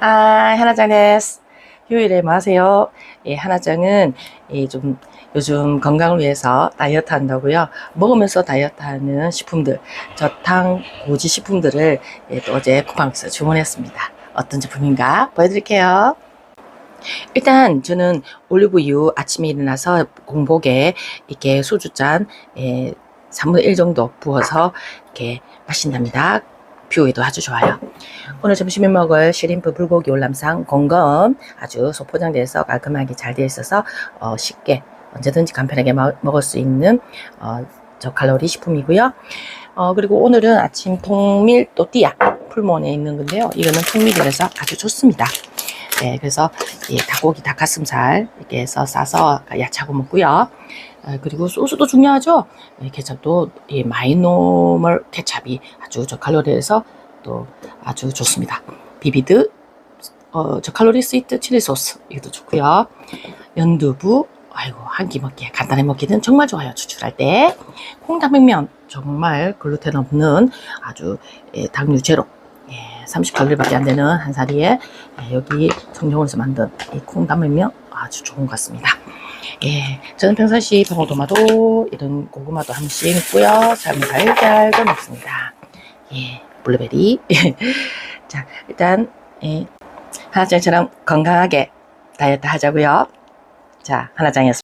아, 하나짱 데스. 휴일에 뭐 하세요? 예, 하나짱은 예, 좀 요즘 건강을 위해서 다이어트 한다고요. 먹으면서 다이어트 하는 식품들, 저탄 고지 식품들을 예, 또 어제 쿠팡에서 주문했습니다. 어떤 제품인가 보여드릴게요. 일단 저는 올리브유 아침에 일어나서 공복에 이렇게 소주잔 예, 3분의 1 정도 부어서 이렇게 마신답니다. 피부에도 아주 좋아요. 오늘 점심에 먹을 시림프 불고기 올람상 공검 아주 소포장돼서 깔끔하게 잘 되어 있어서 어, 쉽게 언제든지 간편하게 마- 먹을 수 있는 어, 저칼로리 식품이고요. 어, 그리고 오늘은 아침 통밀 또띠아 풀몬에 있는 건데요. 이거는 통밀이라서 아주 좋습니다. 네, 그래서 이 닭고기, 닭가슴살 이렇게 해서 싸서 야채하고 먹고요. 어, 그리고 소스도 중요하죠. 이 케첩도 이 마이노멀 케찹이 아주 저칼로리에서 또 아주 좋습니다. 비비드 어, 저칼로리 스위트 칠리 소스 이것도 좋고요. 연두부 아이고 한 끼 먹기에 간단히 먹기는 정말 좋아요. 추출할 때 콩당백면 정말 글루텐 없는 아주 예, 당류 제로 예, 30칼로리밖에 안 되는 한 사리에 예, 여기 청정원에서 만든 이 콩당백면 아주 좋은 것 같습니다. 예, 저는 평상시 방울토마토 이런 고구마도 한 번씩 넣고요. 삶은 달달도 먹습니다. 예, 블루베리. 자, 일단 예, 하나짱처럼 건강하게 다이어트 하자고요. 자, 하나짱이었습니다.